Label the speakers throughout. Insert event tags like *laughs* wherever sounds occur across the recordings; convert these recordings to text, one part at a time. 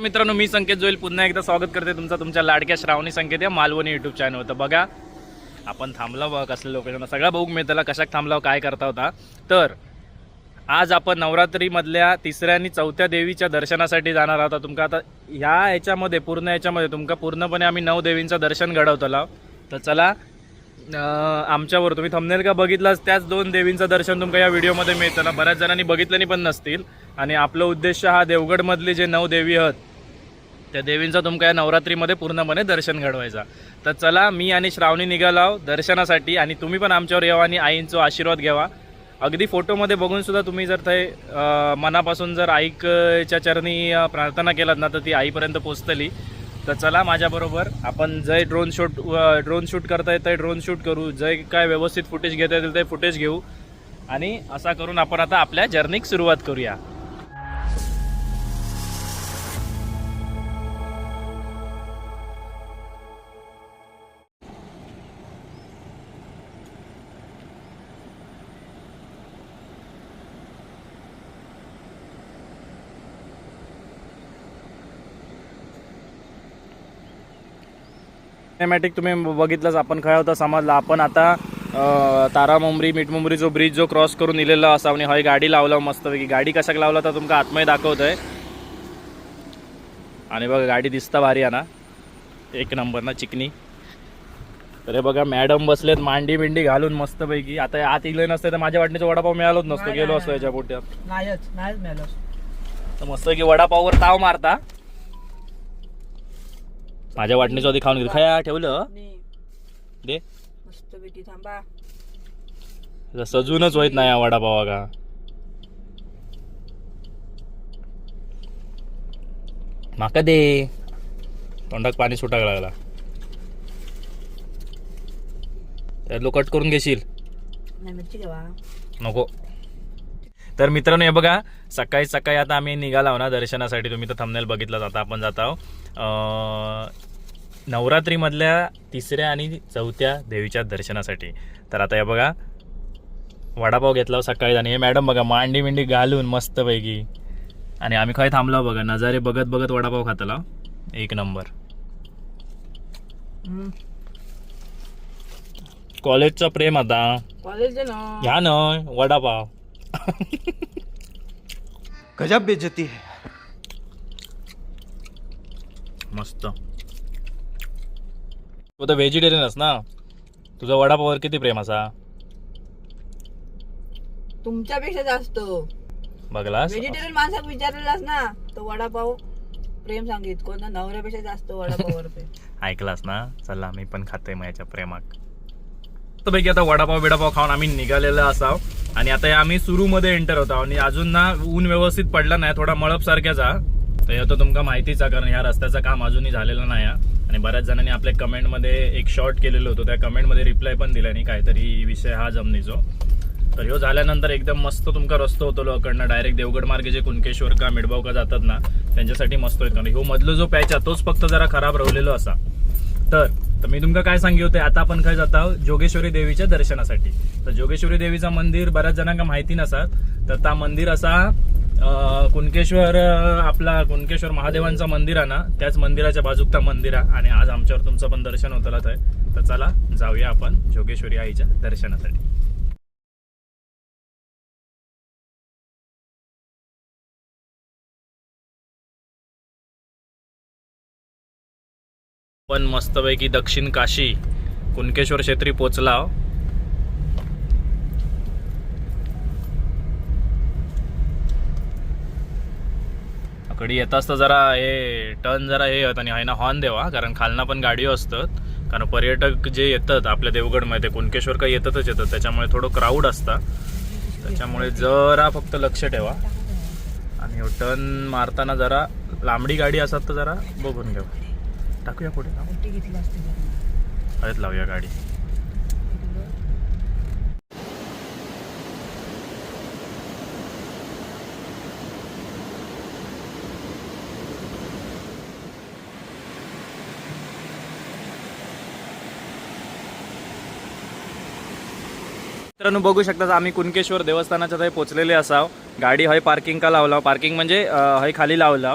Speaker 1: मित्रांनो मी संकेत जोईल. पुन्हा एकदा स्वागत करते तुमचं तुमच्या लाडक्या श्रावणी संकेत या मालवणी युट्यूब चॅनल होतं बघा आपण थांबलो बघ कसले लोकेशन. सगळा बघू मिळताला कशाक थांबला हो, काय करता होता. तर आज आपण नवरात्रीमधल्या तिसऱ्या आणि चौथ्या देवीच्या दर्शनासाठी जाणार आहोत. तुमका आता ह्या ह्याच्यामध्ये पूर्ण ह्याच्यामध्ये तुमका पूर्णपणे आम्ही नऊ देवींचं दर्शन घडवतलो तर चला आमच्यावर तुम्ही थंबनेल का बघितलाच त्याच दोन देवींचं दर्शन तुमका या व्हिडिओमध्ये मिळतं ना बऱ्याच जणांनी बघितलं पण नसतील. आणि आपलं उद्देश हा देवगडमधले जे नऊ देवी आहेत त्या देवींचा तुमका या नवरात्रीमध्ये पूर्णपणे दर्शन घडवायचा. तर चला मी आणि श्रावणी निघालो दर्शनासाठी आणि तुम्ही पण आमच्यावर यावा आणि आईंचा आशीर्वाद घ्यावा. अगदी फोटोमध्ये बघूनसुद्धा तुम्ही जर ते मनापासून जर आईकच्या चरणी प्रार्थना केलात ना तर ती आईपर्यंत पोचतली तर चला माझ्याबरोबर आपण जय ड्रोन शूट ड्रोन शूट करता येतं ड्रोन शूट करू. जय काय व्यवस्थित फुटेज घेता येतील ते फुटेज घेऊ. आणि असा करून आपण आता आपल्या जर्नीक सुरुवात करूया. सिनेमॅटिक तुम्ही बघितलंच आपण काय होता समजला. आपण आता तारा मुंबरी मीठ मुंबरी जो ब्रिज जो क्रॉस करून इलेला असा आणि हय गाडी लावला मस्तपैकी. गाडी कशाक लावला तर तुमका आतमध्ये दाखवतोय. आणि बघा गाडी दिसता भारी आहे ना. एक नंबर ना चिकनी. तर हे बघा मॅडम बसलेत मांडी बिंडी घालून मस्तपैकी. आता आत इले नसते तर माझ्या वाटणीचा वडापाव मिळालोच नसतो. गेलो असतो याच्या पोट्यात. तर मस्त की वडापाववर ताव मारता. माझ्या वाटणीचं आधी खाऊन घेतलं खया ठेवलं? दे.
Speaker 2: मस्त पैकी थांबा.
Speaker 1: सजूनच होत नाही वडापाव का माका दे. तोंडात पाणी सुटायला लागला. त्यात कट करून घेशील. नको. तर मित्रांनो हे बघा सकाळी सकाळी आता आम्ही निघालो ना दर्शनासाठी. तुम्ही तर थंबनेल बघितलं आता आपण जात आहोत. नवरात्रीमधल्या तिसऱ्या आणि चौथ्या देवीच्या दर्शनासाठी. तर आता हे बघा वडापाव घेतला हो सकाळी आणि हे मॅडम बघा मांडी मिंडी घालून मस्तपैकी. आणि आम्ही काय थांबलो बघा नजारे बघत बघत वडापाव खातला. एक नंबर. कॉलेजचं प्रेम आता.
Speaker 2: कॉलेज ना.
Speaker 1: ह्या न वडापाव.
Speaker 3: गजब बेइज्जती है।
Speaker 1: मस्त. तू तर व्हेजिटेरियनच ना। तुझा वडापावर किती प्रेम असा?
Speaker 2: तुमच्यापेक्षा जास्त.
Speaker 1: बघलास?
Speaker 2: व्हेजिटेरियन माणसाक विचारलेलास ना तो वडापाव प्रेम सांगित कोणता? नवऱ्यापेक्षा जास्त वडापाववर प्रेम. *laughs*
Speaker 1: ऐकलास ना? चला मी पण खातोय मग याच्या प्रेमाक पैकी आता वडापाव बिडापाव खाऊन आम्ही निघालेलो असाव. आणि आता आम्ही सुरूमध्ये एंटर होतो आणि अजून ना ऊन व्यवस्थित पडला नाही. थोडा मळप सारख्याचा तर हे तर तुमका माहितीच आहे कारण ह्या रस्त्याचं काम अजूनही झालेलं नाही आहे. आणि बऱ्याच जणांनी आपल्या कमेंटमध्ये एक शॉर्ट केलेलं होतं. त्या कमेंटमध्ये रिप्लाय पण दिला नाही काहीतरी विषय हा जमनीचो. तर ह्यो झाल्यानंतर एकदम मस्त तुमका रस्तो होतो लोकडनं डायरेक्ट देवगड मार्गे जे कुणकेश्वर का मिडबाव का जातात ना त्यांच्यासाठी मस्त होत. कारण ह्यो मधलो जो पॅच आहे तोच फक्त जरा खराब राहिलेलो असा. तर तर मी तुमका काय सांगितलं होते आता आपण काय जात? आहोत जोगेश्वरी देवीच्या दर्शनासाठी. तर जोगेश्वरी देवीचं मंदिर बऱ्याच जणांना माहिती नसा तर त्या मंदिर असा कुणकेश्वर आपला कुणकेश्वर महादेवांचं मंदिर आहे ना त्याच मंदिराच्या बाजूकता मंदिर आहे आणि आज आमच्यावर तुमचं पण दर्शन होतं आहे. तर चला जाऊया आपण जोगेश्वरी आईच्या दर्शनासाठी. पण मस्तपैकी दक्षिण काशी कुणकेश्वर क्षेत्री पोचला हो. कडे येताच तर जरा हे टर्न जरा हे होत आणि हायना हॉर्न देवा कारण खालना पण गाडी असतात कारण पर्यटक जे येतात आपल्या देवगडमध्ये कुणकेश्वर काही येतातच येतात त्याच्यामुळे थोडं क्राऊड असतं. त्याच्यामुळे जरा फक्त लक्ष ठेवा. आणि टर्न मारताना जरा लांबडी गाडी असतात तर जरा बघून घेऊ. टाकूया पुढे
Speaker 2: असते
Speaker 1: हळद लावूया गाडी. मित्रांनो बघू शकता आम्ही कुणकेश्वर देवस्थानाच्या थंय पोचलेले असाव. गाडी हय पार्किंग का लावला पार्किंग म्हणजे हय खाली लावला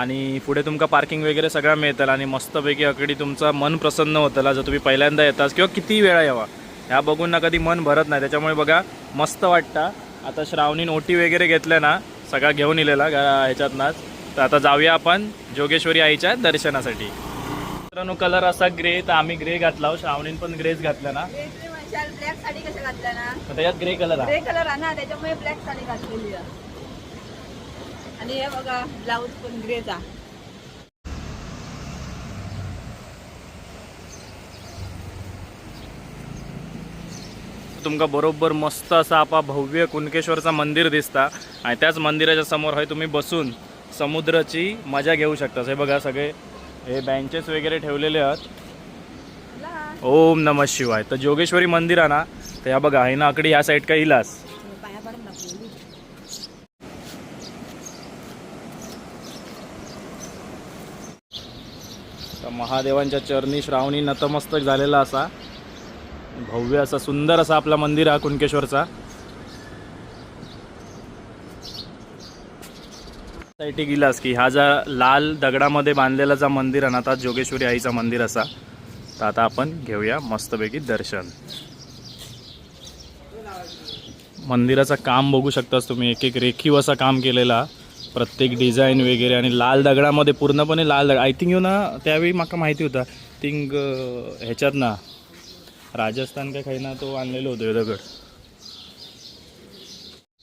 Speaker 1: आणि पुढे तुमका पार्किंग वगैरे सगळं मिळतं आणि मस्तपैकी अकडी तुमचं मन प्रसन्न होतं जर तुम्ही पहिल्यांदा येतास किंवा किती वेळा यावा ह्या बघून ना कधी मन भरत नाही. त्याच्यामुळे बघा मस्त वाटतं. आता श्रावणीन ओटी वगैरे घेतल्या ना सगळा घेऊन इलेला ह्याच्यातनाच. तर आता जाऊया आपण जोगेश्वरी आईच्या दर्शनासाठी. मित्रांनो कलर असा ग्रे तर आम्ही ग्रे घातला श्रावणीन पण ग्रेच घातला ना.
Speaker 2: ब्लॅक साडी कसं घातल्या ना?
Speaker 1: त्याच्यात ग्रे कलर आहे.
Speaker 2: ग्रे कलर आहे ना त्याच्यामुळे ब्लॅक साडी घातलेली आहे. आणि हे बघा ब्लाऊज पण ग्रेचा
Speaker 1: तुमका बरोबर मस्त असा आपा भव्य कुणकेश्वरचा मंदिर दिसता. आणि त्याच मंदिराच्या समोर आहे तुम्ही बसून समुद्राची मजा घेऊ शकता हे बघा सगळे हे बेंचेस वगैरे ठेवलेले आहेत. ओम नम शिवाय. तर जोगेश्वरी मंदिर आहे ना तर या बघा आहे ना आकडी या साईड का इलास तर महादेवांच्या चरणी श्रावणी नतमस्तक झालेला असा भव्य असा सुंदर असा आपला मंदिर हा कुणकेश्वरचा. साईटी गेलास की हा जा लाल दगडामध्ये बांधलेला जा मंदिर आहे ना आता जोगेश्वरी आईचा मंदिर असा. तर आता आपण घेऊया मस्तपैकी दर्शन. मंदिराचं काम बघू शकतास तुम्ही. एक एक रेखीव असं काम केलेला. प्रत्येक डिझाईन वगैरे आणि लाल दगडामध्ये पूर्णपणे लाल दगड. आय थिंक यू ना त्यावेळी माका माहिती होता. थिंक ह्याच्यात ना राजस्थान काय काही ना तो आणलेलो होतो दगड.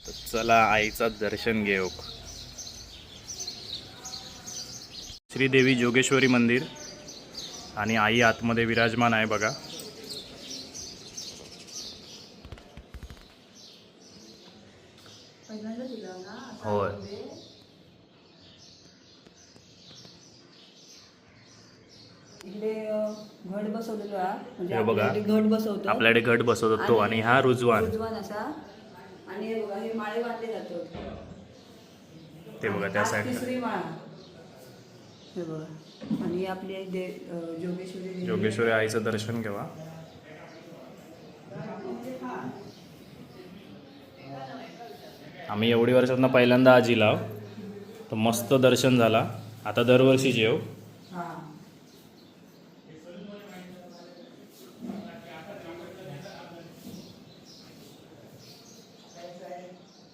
Speaker 1: तर चला आईचं दर्शन घेऊ श्रीदेवी जोगेश्वरी मंदिर. आणि आई आतमध्ये विराजमान आहे बघा. होय.
Speaker 2: इकडे अं, घट बसवलेलो हा. म्हणजे
Speaker 1: बघा.
Speaker 2: घट बसवतो.
Speaker 1: आपल्याकडे घट बसवतो तो आणि हा रुजवान.
Speaker 2: असा. आणि हे माळे बांधले
Speaker 1: ते बघा त्या
Speaker 2: माळा. हे बघा. आणि आपली दे जोगेश्वरी.
Speaker 1: जोगेश्वरी आईचं दर्शन घेवा. आम्ही एवढी वर्षातनं पहिल्यांदा आज लाव तर मस्त दर्शन झाला. आता दरवर्षी जेव.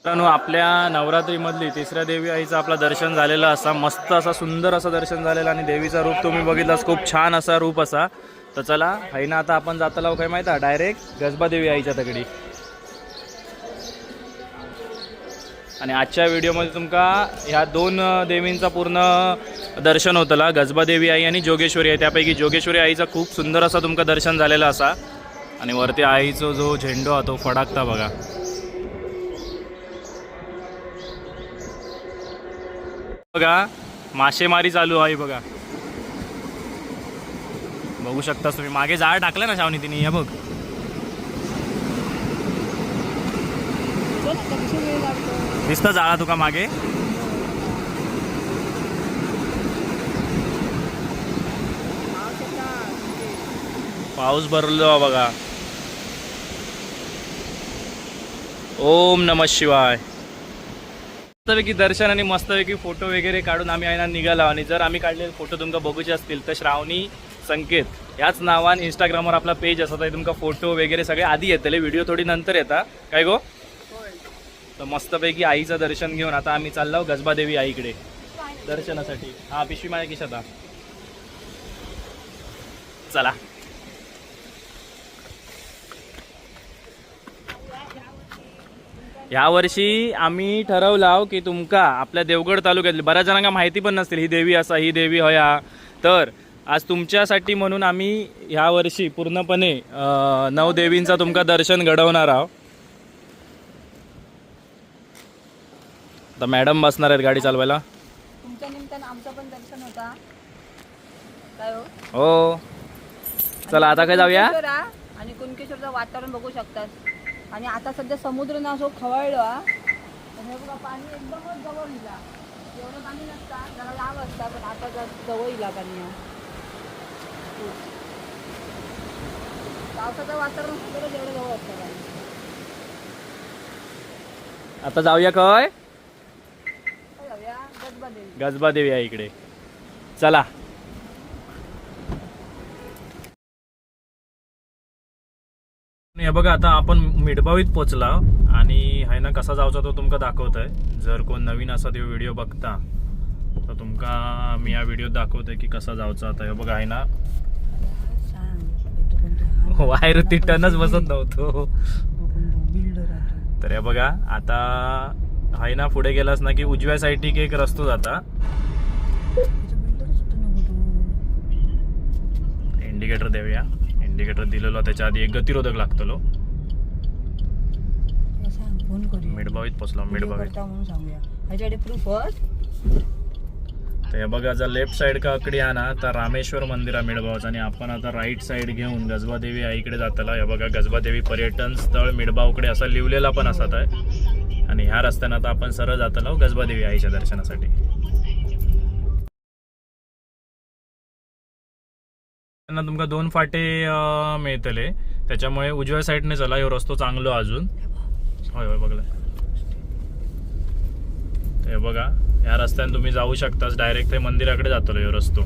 Speaker 1: मित्रांनो आपल्या नवरात्रीमधली तिसऱ्या देवी आईचं आपलं दर्शन झालेलं असा मस्त असा सुंदर असं दर्शन झालेलं आणि देवीचा रूप तुम्ही बघितलास खूप छान असा रूप असा. तर चला ना आता आपण जाताला काय माहिती आहे? डायरेक्ट गजबा देवी आईच्या तगडी आणि आजच्या व्हिडिओमध्ये तुमका ह्या दोन देवींचा पूर्ण दर्शन होतला गजबा देवी आई आणि जोगेश्वरी आई. त्यापैकी जोगेश्वरी आईचा खूप सुंदर असा तुमका दर्शन झालेला असा. आणि वरती आईचा जो झेंडो हा तो फडाकता बघा. बघा मासेमारी चालू आहे बघा. बघू शकतास तुम्ही मागे जाळ टाकलं ना शावनी तिने या बघ. दिसतं जाळा तुका मागे. पाऊस भरलो हा बघा. ओम नम शिवाय. मस्तपैकी दर्शन आणि मस्तपैकी फोटो वगैरे काढून आम्ही आहे ना निघालो. आणि जर आम्ही काढलेले फोटो तुमका बघूचे असतील तर श्रावणी संकेत याच नावान इंस्टाग्रामवर आपला पेज असतो तर तुमका फोटो वगैरे सगळे आधी येतले. व्हिडिओ थोडी नंतर येता. काय गो? तर मस्तपैकी आईचं दर्शन घेऊन आता आम्ही चाललो गजबादेवी आईकडे. दर्शनासाठी. हा पिशवी माझ्या किशात चला. चला यावर्षी आम्ही ठरवला की तुमका आपल्या देवगड तालुक्यातली बऱ्याच जणांना माहिती पण नसतील ही देवी असा ही देवी हया. तर आज तुमच्यासाठी म्हणून आम्ही ह्या वर्षी पूर्णपणे अं, नऊ देवींचा तुमका दर्शन घडवणार आहोत आता मॅडम बसणार आहेत गाडी चालवायला.
Speaker 2: तुमच्या निमित्तानं आमचं पण दर्शन होता. काय हो?
Speaker 1: हो. चला आता काय जाऊया?
Speaker 2: कुणकेश्वर आणि कुणकेश्वरचं वातावरण बघू शकतात. आणि आता सध्या समुद्र ना असो खवळलो हा बघा पाणी एकदमच जवळ इला एवढं पाणी नसता जरा लांब असता पण आता जर जवळ इला पाणी. पावसाचं वातावरण सगळं एवढं जवळ असतं पाणी
Speaker 1: आता जाऊया काय
Speaker 2: जाऊया गजबा देवी.
Speaker 1: गजबा देवी आहे इकडे. चला. हे बघा आता आपण मिडबावीत पोचला आणि हाय ना कसा जावचा तो तुमका दाखवतोय. जर कोण नवीन असा तो व्हिडिओ बघता तर तुमका मी या व्हिडिओ दाखवतोय की कसा जावचा आता. हे बघा आहे ना. वायर तिटनच बसत नव्हतो. तर हे बघा आता हाय ना पुढे गेलास ना की उजव्या साईडनी एक रस्तो जाता. इंडिकेटर देऊया. इंडिकेटर दिलेलो त्याच्या आधी एक गतिरोधक लागतलो.
Speaker 2: फोन करूया
Speaker 1: मिडबावीत पोचलो मिडबावीत.
Speaker 2: म्हणून सांगूया. ह्याच्याकडे प्रूफ
Speaker 1: तर बघा जर लेफ्ट साईड का आकडे या ना तर रामेश्वर मंदिर आहे मिडबावचं. आणि आपण आता राईट साईड घेऊन गजबादेवी आईकडे जाताला हे बघा गजबादेवी पर्यटन स्थळ मिडबावकडे असा लिहिलेला पण असत आहे. आणि ह्या रस्त्यानं आता आपण सरळ जाताला गजबादेवी आईच्या दर्शनासाठी. त्यांना तुमका दोन फाटे मिळतले. त्याच्यामुळे उजव्या साईडने चला ह्यो रस्तो चांगलो अजून. होय होय बघला. ते बघा या रस्त्याने तुम्ही जाऊ शकतास. डायरेक्ट ते मंदिराकडे जातो ह्यो रस्तो.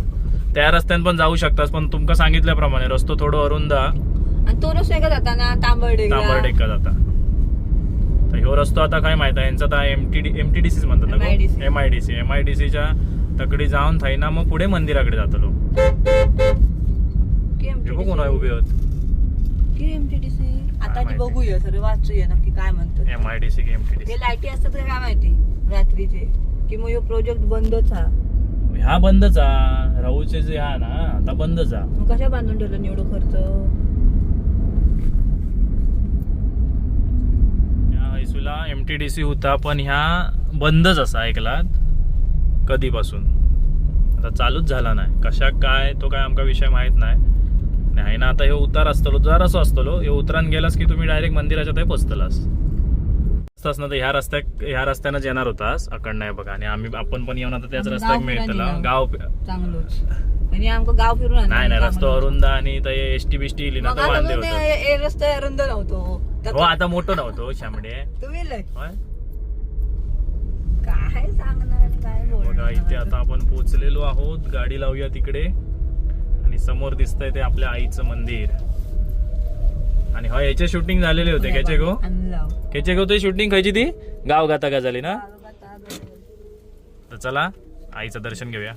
Speaker 1: त्या रस्त्याने पण जाऊ शकतास पण तुमका सांगितल्याप्रमाणे रस्तो थोडं अरुंद हा,
Speaker 2: तो रस्ता
Speaker 1: जाता. तर ह्यो रस्तो आता काय माहीत आहे? यांचा आता M T D M T D सीच म्हणतात ना
Speaker 2: MIDC.
Speaker 1: M I D C M I D सीच्या तकडी जाऊन थैना मग पुढे मंदिराकडे जातलो. हे बघ कोण आहे उभे होत
Speaker 2: आता ती
Speaker 1: माहिती.
Speaker 2: बघूया सर वाचूया नक्की काय म्हणतात.
Speaker 1: एम आय डी सी की एम टी डी
Speaker 2: हे लाईटी असतात का काय माहिती? रात्रीचे. की मग ह्यो प्रोजेक्ट बंदच हा.
Speaker 1: ह्या बंदच हा. राहूचे जे हा ना आता बंदच हा.
Speaker 2: मग कशा बांधून ठेवलं एवढं खर्च?
Speaker 1: या हैसूला एम टी डी सी होता पण ह्या बंदच असा ऐकलात कधीपासून? आता चालूच झाला नाही. कशा काय तो काय आमका विषय माहीत नाही. आहे ना आता हे उतार असतलो जर असं असतलो हे उतरान गेलास की तुम्ही डायरेक्ट मंदिराच्या ते पोचतलास. असतास ना तर ह्या रस्त्याक ह्या रस्त्यानं येणार होतास अकड नाही बघा. आणि आम्ही आपण पण येऊन आता त्याच रस्त्याक
Speaker 2: गाव
Speaker 1: मिळतला. गाव
Speaker 2: गाव फिरून
Speaker 1: नाही नाही रस्तो. अरुंद आणि एस टी बिस्टी इली ना होतं
Speaker 2: हे- हे रस्ता अरुंद नव्हतो.
Speaker 1: हो आता मोठं नव्हतो शामडे.
Speaker 2: तुम्ही काय सांगणार काय
Speaker 1: बघा इथे आता आपण पोचलेलो आहोत. गाडी लावूया तिकडे. समोर दिसतंय ते आपल्या आईचं मंदिर. आणि हा याचे शूटिंग झालेले होते त्याचे गो त्याचे गो ते शूटिंग खायची ती? गाव गाता का झाली ना? तर चला आईचं दर्शन घेऊया.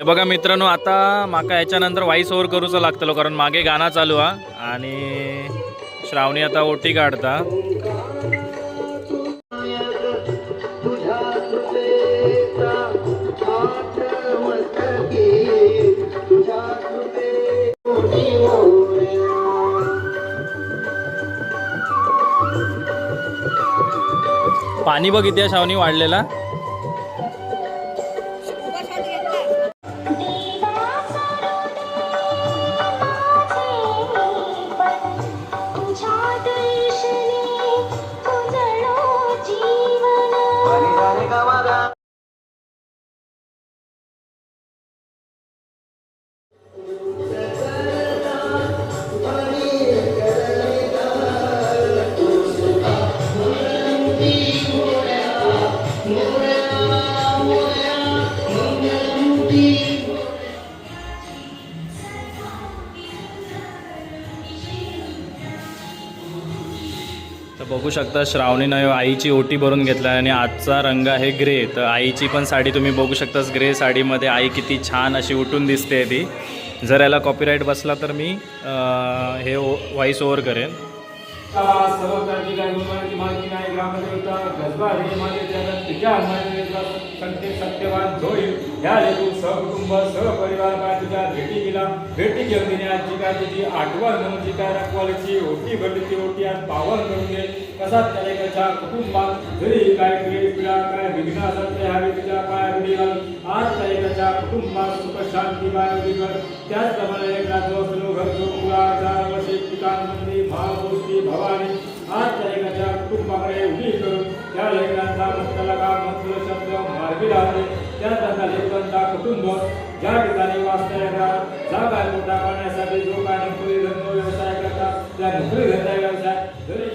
Speaker 1: हे बघा मित्रांनो आता माका याच्यानंतर व्हॉइस ओव्हर करूचं लागतलो कारण मागे गाणं चालू हा. आणि श्रावणी आता ओटी काढता. पाणी बघ इथे श्रावणी वाढलेला. बघू शकता श्रावणीनं आईची ओटी भरून घेतला आणि आजचा रंग आहे ग्रे. तर आईची पण साडी तुम्ही बघू शकतास ग्रे साडीमध्ये आई किती छान अशी उठून दिसते ती. जर याला कॉपीराईट बसला तर मी हे व्हॉइस ओव्हर करेन.
Speaker 4: तुझ्या अंमलबजावणीचा संकेत सत्यवान होईल. ह्या हेतू सहकुटुंब सहपरिवार काय तुझ्या भेटी गेला भेटी घेऊन देण्याची काय तुझी आठवण म्हणून जी काय रखवालीची ओटी भरली ती ओटी आज पावन करून दे. कसा त्याच्या कुटुंबात जरी काय क्लेश पिढा काय विघ्न असत ते हवे तुझ्या काय उडी घालून आज त्याने त्याच्या कुटुंबात सुख शांती काय उडी कर. त्याचप्रमाणे एक राजो असलो घर जो मुला हजार वर्षे पिकांमध्ये महागोष्टी भवानी आज त्याने त्याच्या कुटुंबाकडे उभी करून त्या लेकरांचा मंत्र लगा मंत्र शब्द मार्गी लावले. त्या त्यांना लेकरांचा कुटुंब ज्या ठिकाणी वाचता येतात जा काय मोठा करण्यासाठी जो काय नोकरी धंदो व्यवसाय करतात त्या नोकरी धंदा व्यवसाय जरी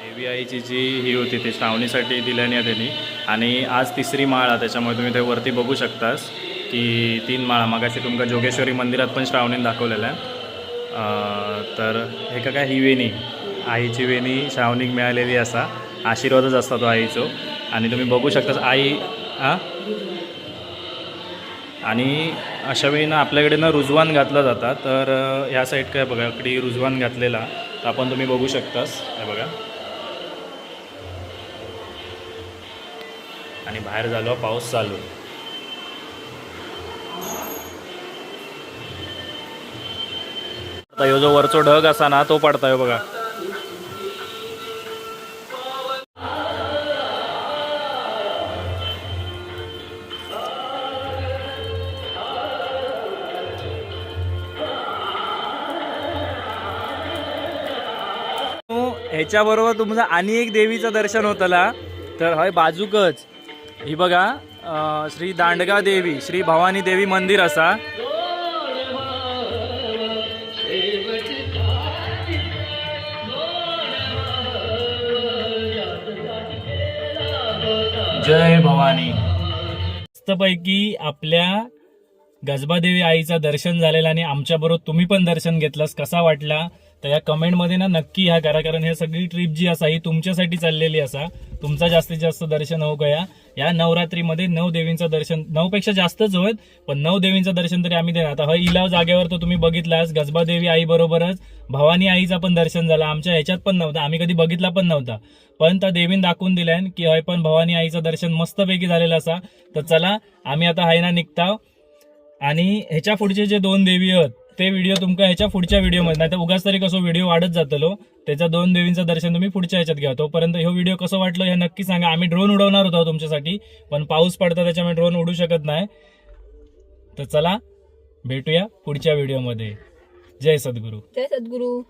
Speaker 1: देवी आईची जी ही होती ती श्रावणीसाठी दिल्याने त्यांनी. आणि आज तिसरी माळ आहे त्याच्यामुळे तुम्ही ते वरती बघू शकतास. की तीन माळा. मगाशी तुमका जोगेश्वरी मंदिरात पण श्रावणीने दाखवलेलं आहे. तर हे का काय ही वेणी. आईची वेणी श्रावणीक मिळालेली असा. आशीर्वादच असता तो आईचो. आणि तुम्ही बघू शकता आई हां आणि अशा वेळी ना आपल्याकडे ना रुजवान घातलं जातात तर ह्या साईड काय बघा इकडे रुजवान घातलेला. तर आपण तुम्ही बघू शकतास. हे बघा. आणि बाहेर झालो पाऊस चालू. आता ह्यो जो वरचो ढग असा ना तो पडताय हो बघा. ह्याच्याबरोबर तुमचं आणि एक देवीचं दर्शन होतला. तर हय बाजूकच. ही बघा श्री दांडगा देवी श्री भवानी देवी मंदिर असा. जय भवानी. मस्तपैकी आपल्या गजबादेवी आईचं दर्शन झालेलं आणि आमच्याबरोबर तुम्ही पण दर्शन घेतलंस कसा वाटला? तर या कमेंटमध्ये ना नक्की ह्या करा कारण हे सगळी ट्रिप जी असा ही तुमच्यासाठी चाललेली असा. तुमचा जास्तीत जास्त दर्शन हो गया. या नवरात्रीमध्ये नऊ देवींचं दर्शन नऊ पेक्षा जास्तच होत पण नऊ देवींचं दर्शन तरी आम्ही देणार. आता हा इलाव जागेवर तर तुम्ही बघितलास गजबादेवी आई बरोबरच भवानी आईचा पण दर्शन झाला आमच्या ह्याच्यात पण नव्हता आम्ही कधी बघितला पण नव्हता. पण त्या देवीन दाखवून दिल्यान की हय पण भवानी आईचं दर्शन मस्तपैकी झालेलं असा. तर चला आम्ही आता हायना निघता निघताव. आणि ह्याच्या पुढचे जे दोन देवी आहेत ते व्हिडिओ तुमका ह्याच्या पुढच्या व्हिडिओमध्ये नाही तर उगाच तरी कसं व्हिडिओ वाढत जातलो त्याच्या दोन देवींचं दर्शन तुम्ही पुढच्या ह्याच्यात घ्या. तोपर्यंत हे व्हिडिओ कसं वाटलं हे नक्की सांगा. आम्ही ड्रोन उडवणार होतो तुमच्यासाठी पण पाऊस पडता त्याच्यामुळे ड्रोन उडू शकत नाही. तर चला भेटूया पुढच्या व्हिडिओमध्ये जय सद्गुरू.
Speaker 2: जय सद्गुरू.